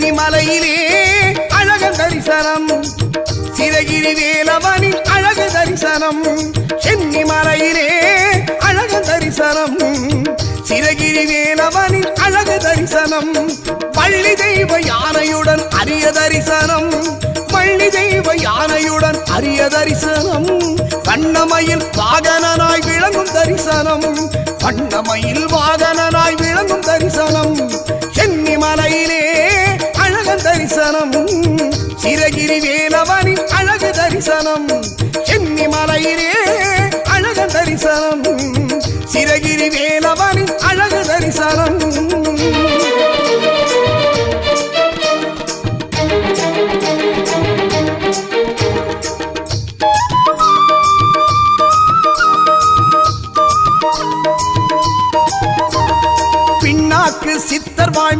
சென்னி மலையிலே அழகன் தரிசனம். சிறகிரி வேலவனின் அழகு தரிசனம். சென்னி மலையிலே அழகன் தரிசனம். சிறகிரி வேலவனின் அழகு தரிசனம். பள்ளி தெய்வ யானையுடன் அரிய தரிசனம். பள்ளி தெய்வ யானையுடன் அரிய தரிசனம். கண்ணமையில் வாகனனாய் விளங்கும் தரிசனம். வண்ணமயில் தரிசனம். சிறகிரி வேலவனின் அழகு தரிசனம். சென்னி மலையிலே அழகு தரிசனம். சிறகிரி வேலவனின் அழகு தரிசனம். சித்தர் வாழ்